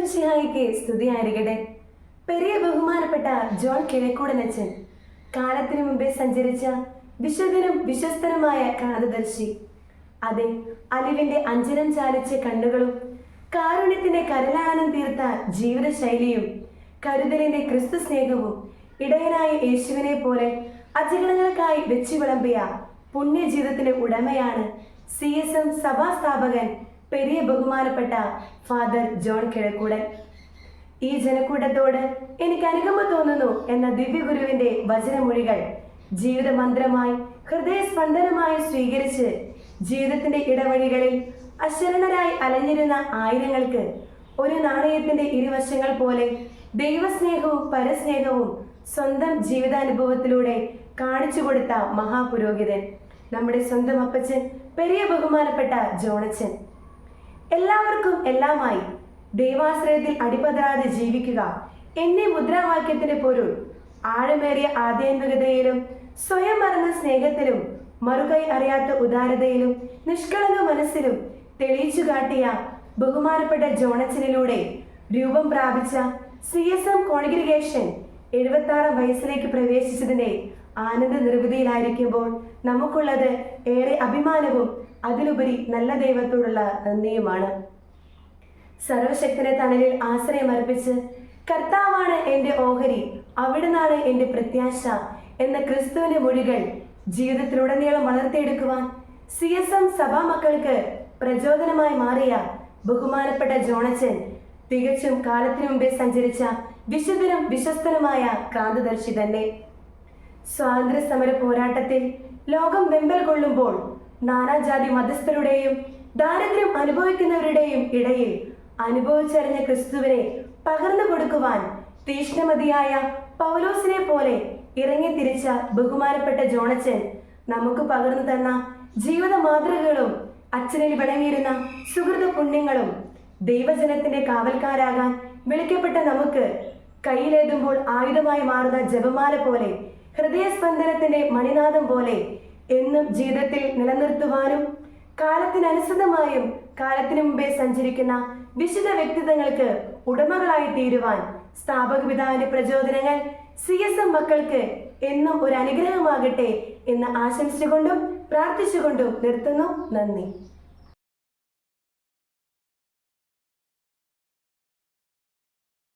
ഈശോമിശിഹായിക്ക് സ്തുതിയായിരിക്കട്ടെ. പെരിയ ബഹുമാനപ്പെട്ട ജോൺ കിഴക്കൂടനച്ചൻ കാലത്തിനു മുമ്പേ സഞ്ചരിച്ച വിശുദ്ധനും വിശ്വസ്തനുമായ കാണദർശി അതെ അലിവിന്റെ അഞ്ചരം ചാലിച്ച കണ്ണുകളും കാരുണ്യത്തിന്റെ കരലാനം തീർത്ത ജീവിതശൈലിയും കരുതലിന്റെ ക്രിസ്തു സ്നേഹവും ഇടയനായ യേശുവിനെ പോലെ അജിഗണങ്ങൾക്കായി വെച്ചു വിളമ്പിയ പുണ്യജീവിതത്തിന്റെ ഉടമയാണ് സി എസ് എം സഭാസ്ഥാപകൻ പെരിയ ബഹുമാനപ്പെട്ട ഫാദർ ജോൺ കിഴക്കൂടൻ. ഈ ജനക്കൂട്ടത്തോട് എനിക്ക് അനുകമ്പ തോന്നുന്നു എന്ന ദിവ്യഗുരുവിന്റെ വചനമൊഴികൾ ജീവിതമന്ത്രമായി ഹൃദയസ്പന്ദനമായി സ്വീകരിച്ച് ജീവിതത്തിന്റെ ഇടവഴികളിൽ അശരണരായി അലഞ്ഞിരുന്ന ആയിരങ്ങൾക്ക് ഒരു നാണയത്തിന്റെ ഇരുവശങ്ങൾ പോലെ ദൈവസ്നേഹവും പരസ്നേഹവും സ്വന്തം ജീവിതാനുഭവത്തിലൂടെ കാണിച്ചു കൊടുത്ത മഹാപുരോഹിതൻ നമ്മുടെ സ്വന്തം അപ്പച്ചൻ പെരിയ ബഹുമാനപ്പെട്ട ജോണച്ചൻ. എല്ലാവർക്കും എല്ലാമായി ദൈവാശ്രയത്തിൽ അടിപതരാതെ ജീവിക്കുക. എന്നീ മുദ്രാവാക്യത്തിന്റെ പൊരുൾ ആഴമേറിയ ആധ്യാത്മികതയിലും സ്വയം മറന്ന സ്നേഹത്തിലും മറുകൈ അറിയാത്ത ഉദാരതയിലും നിഷ്കളങ്ക മനസ്സിലും തെളിയിച്ചു കാട്ടിയ ബഹുമാനപ്പെട്ട ജോണച്ചനിലൂടെ രൂപം പ്രാപിച്ച സി എസ് എം കോൺഗ്രിഗേഷൻ എഴുപത്തി വയസ്സിലേക്ക് പ്രവേശിച്ചതിന്റെ ആനന്ദ നിർവൃതിയിലായിരിക്കുമ്പോൾ നമുക്കുള്ളത് ഏറെ അഭിമാനവും അതിലുപരി നല്ല ദൈവത്തോടുള്ള നന്ദിയുമാണ്. സർവശക്തനെ തണലിൽ ആശ്രയമർപ്പിച്ച് കർത്താവാണ് എന്റെ ഓഹരി അവിടുന്നാണ് എന്റെ പ്രത്യാശ എന്ന ക്രിസ്തുവിന്റെ മൊഴികൾ ജീവിതത്തിലുടനീളം വളർത്തിയെടുക്കുവാൻ സി എസ് എം സഭാ മക്കൾക്ക് പ്രചോദനമായി മാറിയ ബഹുമാനപ്പെട്ട ജോണച്ചൻ തികച്ചും കാലത്തിനു മുമ്പേ സഞ്ചരിച്ച വിശുദ്ധനും വിശ്വസ്തനുമായ ക്രാന്തദർശി തന്നെ. സ്വാതന്ത്ര്യ സമര പോരാട്ടത്തിൽ ലോകം വെമ്പൽ കൊള്ളുമ്പോൾ നാനാജാതി മതസ്ഥരുടെയും ദാരിദ്ര്യം അനുഭവിക്കുന്നവരുടെയും ഇടയിൽ അനുഭവിച്ചറിഞ്ഞ ക്രിസ്തുവിനെ പകർന്നു കൊടുക്കുവാൻ തീഷ്ണമതിയായ പൗലോസിനെ പോലെ ഇറങ്ങി തിരിച്ച ബഹുമാനപ്പെട്ട ജോണച്ചൻ നമുക്ക് പകർന്നു തന്ന ജീവിത മാതൃകകളും അച്ഛനിൽ വിളങ്ങിയിരുന്ന സുഹൃത പുണ്യങ്ങളും ദൈവജനത്തിന്റെ കാവൽക്കാരാകാൻ വിളിക്കപ്പെട്ട നമുക്ക് കയ്യിലേതുമ്പോൾ ആയുധമായി മാറുന്ന ജപമാല പോലെ ഹൃദയസ്പന്ദനത്തിന്റെ മണിനാദം പോലെ എന്നും ജീവിതത്തിൽ നിലനിർത്തുവാനും കാലത്തിനനുസൃതമായും കാലത്തിനു മുമ്പേ സഞ്ചരിക്കുന്ന വിശുദ്ധ വ്യക്തിത്വങ്ങൾക്ക് ഉടമകളായി തീരുവാൻ സ്ഥാപക പിതാവിന്റെ പ്രചോദനങ്ങൾ സി എസ് എം മക്കൾക്ക് എന്നും ഒരു അനുഗ്രഹമാകട്ടെ എന്ന് ആശംസിച്ചുകൊണ്ടും പ്രാർത്ഥിച്ചുകൊണ്ടും നിർത്തുന്നു. നന്ദി.